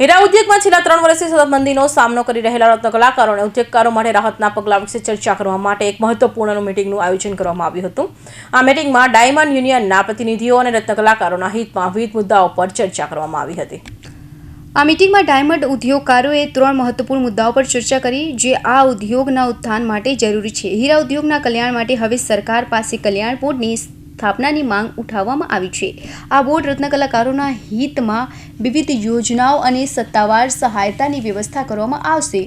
હીરા ઉદ્યોગમાં છેલ્લા ત્રણ વર્ષથી સતત મંદીનો સામનો કરી રહેલા રત્ન કલાકારો અને ઉદ્યોગકારો માટે રાહતના પગલાં વિશે ચર્ચા કરવા માટે એક મહત્વપૂર્ણ મીટિંગનું આયોજન કરવામાં આવ્યું હતું. આ મીટિંગમાં ડાયમંડ યુનિયનના પ્રતિનિધિઓ અને રત્ન કલાકારોના હિતમાં વિવિધ મુદ્દાઓ પર ચર્ચા કરવામાં આવી હતી. આ મિટિંગમાં ડાયમંડ ઉદ્યોગકારોએ ત્રણ મહત્વપૂર્ણ મુદ્દાઓ પર ચર્ચા કરી, જે આ ઉદ્યોગના ઉત્થાન માટે જરૂરી છે. હીરા ઉદ્યોગના કલ્યાણ માટે હવે સરકાર પાસે કલ્યાણ બોર્ડની સ્થાપનાની માંગ ઉઠાવવામાં આવી છે. આ બોર્ડ રત્ન કલાકારોના હિતમાં વિવિધ યોજનાઓ અને સત્તાવાર સહાયતાની વ્યવસ્થા કરવામાં આવશે,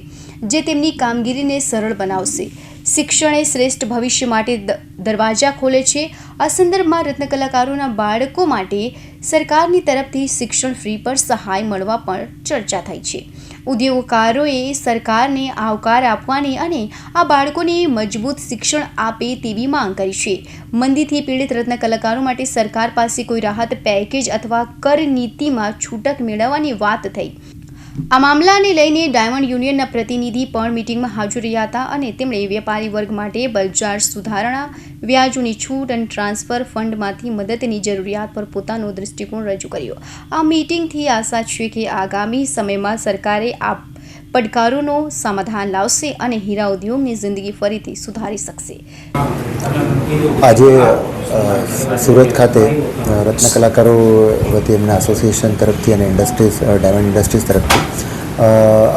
જે તેમની કામગીરીને સરળ બનાવશે. શિક્ષણ એ શ્રેષ્ઠ ભવિષ્ય માટે દરવાજા ખોલે છે. આ સંદર્ભમાં રત્ન કલાકારોના બાળકો માટે સરકારની તરફથી શિક્ષણ ફ્રી પર સહાય મળવા પર ચર્ચા થઈ છે. ઉદ્યોગકારોએ સરકારને આવકાર આપવાની અને આ બાળકોને મજબૂત શિક્ષણ આપે તેવી માંગ કરી છે. મંદીથી પીડિત રત્ન કલાકારો માટે સરકાર પાસે કોઈ રાહત પેકેજ અથવા કર નીતિમાં છૂટક મેળવવાની વાત થઈ. આ મામલાને લઈને ડાયમંડ યુનિયનના પ્રતિનિધિ પણ મિટિંગમાં હાજર રહ્યા હતા અને તેમણે વેપારી વર્ગ માટે બજાર સુધારણા, વ્યાજોની છૂટ અને ટ્રાન્સફર ફંડમાંથી મદદની જરૂરિયાત પર પોતાનો દૃષ્ટિકોણ રજૂ કર્યો. આ મિટિંગથી આશા છે કે આગામી સમયમાં સરકારે આ પડકારોનો સમાધાન લાવશે અને હીરા ઉદ્યોગની જિંદગી ફરીથી સુધારી શકશે. આજે સુરત ખાતે રત્ન કલાકારો વતી એમના એસોસિએશન તરફથી અને ઇન્ડસ્ટ્રીઝ ડાયમંડ ઇન્ડસ્ટ્રીઝ તરફથી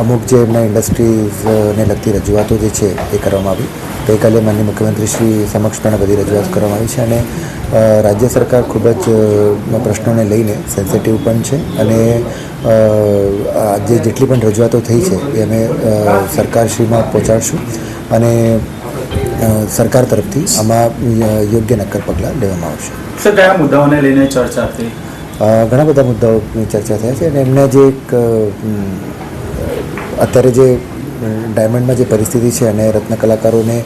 અમુક જે એમના ઇન્ડસ્ટ્રીઝને લગતી રજૂઆતો જે છે એ કરવામાં આવી. ગઈકાલે માનનીય મુખ્યમંત્રી શ્રી સમક્ષ પણ બધી રજૂઆત કરવામાં આવી છે અને રાજ્ય સરકાર ખૂબ જ પ્રશ્નોને લઈને સેન્સિટિવ પણ છે અને આજે જેટલી પણ રજૂઆતો થઈ છે એ અમે સરકારશ્રીમાં પહોંચાડશું. અને સરકાર તરફથી આમાં યોગ્ય નક્કર પગલાં લેવામાં આવશે. સર કયા મુદ્દાઓને લઈને ચર્ચા થઈ? ઘણા બધા મુદ્દાઓની ચર્ચા થયા છે અને એમને જે એક અત્યારે જે ડાયમંડમાં જે પરિસ્થિતિ છે અને રત્ન કલાકારોને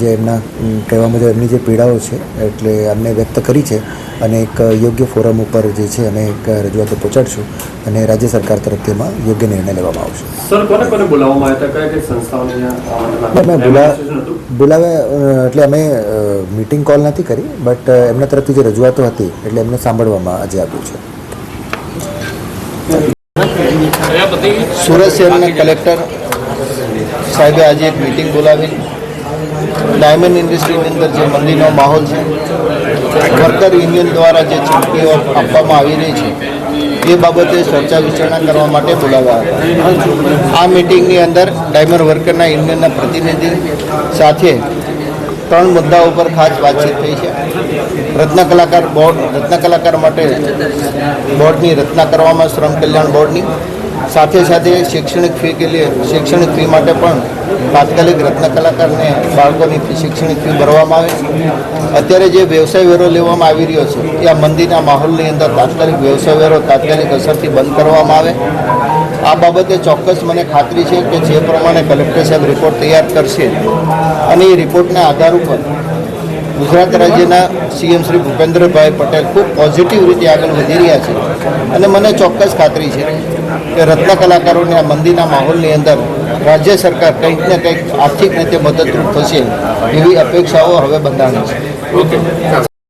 જે એમના કહેવા મુજબ એમની જે પીડાઓ છે એટલે અમને વ્યક્ત કરી છે અને એક યોગ્ય ફોરમ ઉપર જે છે અમે એક રજૂઆતો પહોંચાડશું અને રાજ્ય સરકાર તરફથી એમાં યોગ્ય નિર્ણય લેવામાં આવશે. અમે? બોલાવ્યા એટલે અમે મીટિંગ કોલ નથી કરી બટ એમના તરફથી જે રજૂઆતો હતી એટલે એમને સાંભળવામાં આજે આપ્યું છે. સુરત શહેરના કલેક્ટર સાહેબે આજે એક મિટિંગ બોલાવી. ડાયમંડ ઇન્ડસ્ટ્રીની અંદર જે મંદીનો માહોલ છે વર્કર યુનિયન દ્વારા જે ચીમકીઓ આપવામાં આવી રહી છે, એ બાબતે ચર્ચા વિચારણા કરવા માટે બોલાવ્યા આ મિટિંગની અંદર ડાયમંડ વર્કરના યુનિયનના પ્રતિનિધિ સાથે ત્રણ મુદ્દાઓ પર ખાસ વાતચીત થઈ છે. રત્ન કલાકાર બોર્ડ રત્ન કલાકાર માટે બોર્ડની રચના કરવામાં, શ્રમ કલ્યાણ બોર્ડની સાથે સાથે શૈક્ષણિક ફી કે લીએ શૈક્ષણિક ફી માટે પણ તાત્કાલિક રત્ન કલાકારને બાળકોની શૈક્ષણિક ફી ભરવામાં આવે અત્યારે જે વ્યવસાય વેરો લેવામાં આવી રહ્યો છે, એ આ મંદીના માહોલની અંદર તાત્કાલિક વ્યવસાય વેરો તાત્કાલિક અસરથી બંધ કરવામાં આવે. આ બાબતે ચોક્કસ મને ખાતરી છે કે જે પ્રમાણે કલેક્ટર સાહેબ રિપોર્ટ તૈયાર કરશે અને એ રિપોર્ટના આધાર ઉપર ગુજરાત રાજ્યના સીએમ શ્રી ભૂપેન્દ્રભાઈ પટેલ ખૂબ પોઝિટિવ રીતે આગળ વધી રહ્યા છે. અને મને ચોક્કસ ખાતરી છે કે રત્ન કલાકારોને આ મંદીના માહોલની અંદર રાજ્ય સરકાર કંઈક ને કંઈક આર્થિક રીતે મદદરૂપ થશે એવી અપેક્ષાઓ હવે બંધાણી છે.